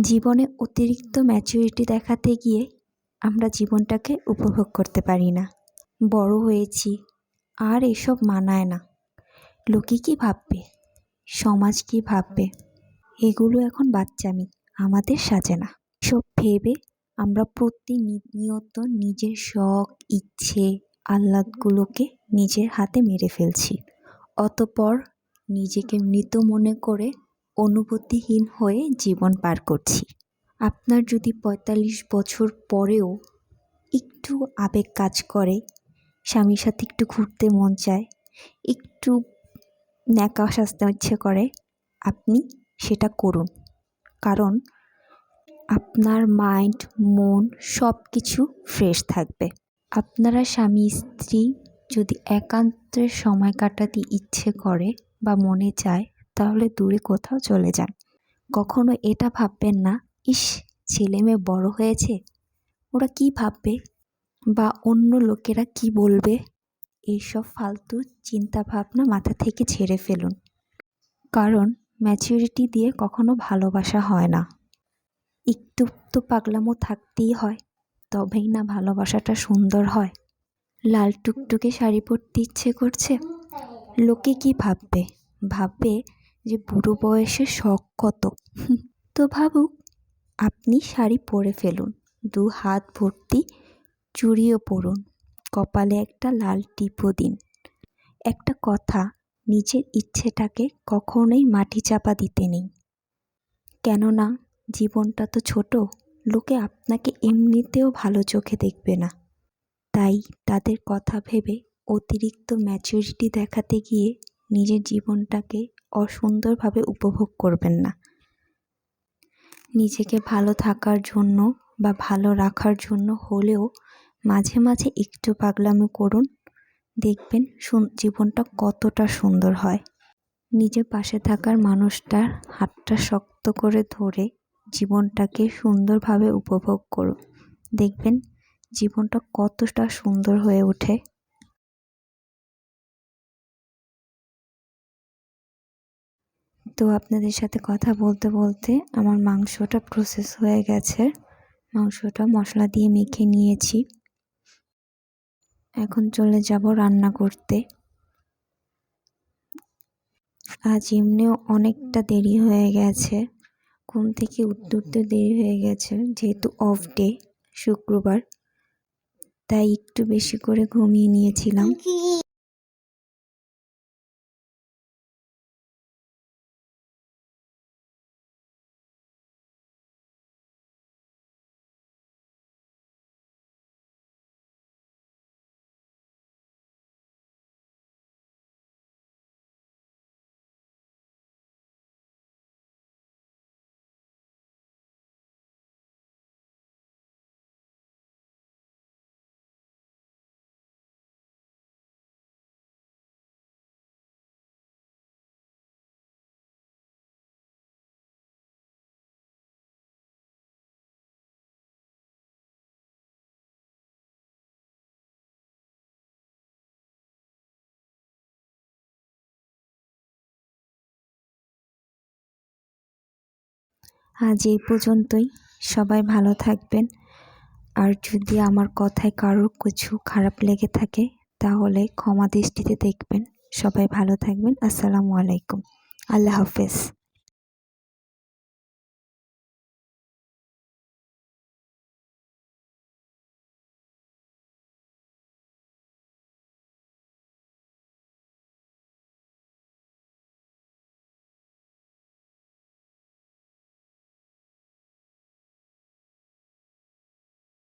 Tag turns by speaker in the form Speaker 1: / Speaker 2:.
Speaker 1: জীবনে অতিরিক্ত ম্যাচুরিটি দেখাতে গিয়ে আমরা জীবনটাকে উপভোগ করতে পারি না। বড় হয়েছি, আর এসব মানায় না। লোকে কী ভাববে? সমাজ কী ভাববে? এগুলো এখন বাচ্চামি, আমাদের সাজে না। সব ভেবে আমরা প্রতিনিয়ত নিজের শখ, ইচ্ছে, আহ্লাদগুলোকে নিজের হাতে মেরে ফেলছি। অতপর নিজেকে মৃত মনে করে অনুভূতিহীন হয়ে জীবন পার করছি। আপনার যদি পঁয়তাল্লিশ বছর পরেও একটু আবেগ কাজ করে, স্বামীর সাথে একটু ঘুরতে মন চায়, একটু ন্যাকা সাজতে ইচ্ছে করে, আপনি সেটা করুন। কারণ আপনার মাইন্ড মন সব কিছু ফ্রেশ থাকবে। আপনারা স্বামী, স্ত্রী যদি একান্তের সময় কাটাতে ইচ্ছে করে বা মনে চায় তাহলে দূরে কোথাও চলে যান। কখনো এটা ভাববেন না, ইস, ছেলে মেয়ে বড় হয়েছে, ওরা কি ভাববে? বা অন্য লোকেরা কি বলবে? এইসব ফালতু চিন্তা ভাবনা মাথা থেকে ছেড়ে ফেলুন। কারণ ম্যাচিউরিটি দিয়ে কখনো ভালোবাসা হয় না। একটু তো পাগলামো থাকতেই হয়, তবেই না ভালোবাসাটা সুন্দর হয়। লাল টুকটুকে শাড়ি পরতে ইচ্ছে করছে? লোকে কি ভাববে? ভাববে যে বুড়ো বয়সে শখ কত? তো ভাবুক, আপনি শাড়ি পরে ফেলুন, দু হাত ভর্তি চুড়িও পরুন, কপালে একটা লাল টিপও দিন। একটা কথা, নিজের ইচ্ছেটাকে কখনোই মাটি চাপা দিতে নেই। কেননা, জীবনটা তো ছোট, লোকে আপনাকে এমনিতেও ভালো চোখে দেখবে না। তাই তাদের কথা ভেবে অতিরিক্ত ম্যাচুরিটি দেখাতে গিয়ে নিজের জীবনটাকে অসুন্দরভাবে উপভোগ করবেন না। নিজেকে ভালো থাকার জন্য বা ভালো রাখার জন্য হলেও মাঝে মাঝে একটু পাগলামি করুন। দেখবেন জীবনটা কতটা সুন্দর হয়। নিজের পাশে থাকার মানুষটার হাতটা শক্ত করে ধরে জীবনটাকে সুন্দরভাবে উপভোগ করুন। দেখবেন জীবনটা কতটা সুন্দর হয়ে ওঠে। তো আপনাদের সাথে কথা বলতে বলতে আমার মাংসটা প্রসেস হয়ে গেছে। মাংসটা মশলা দিয়ে মেখে নিয়েছি। এখন চলে যাব রান্না করতে। আজ এমনিও অনেকটা দেরি হয়ে গেছে। ঘুম থেকে উঠতে উঠতে দেরি হয়ে গেছে, যেহেতু অফ ডে শুক্রবার। তাই একটু বেশি করে ঘুমিয়ে নিয়েছিলাম। আজ এই পর্যন্তই। সবাই ভালো থাকবেন। আর যদি আমার কথায় কারোর কিছু খারাপ লেগে থাকে, তাহলে ক্ষমা দৃষ্টিতে দেখবেন। সবাই ভালো থাকবেন। আসসালামু আলাইকুম। আল্লাহ হাফেজ।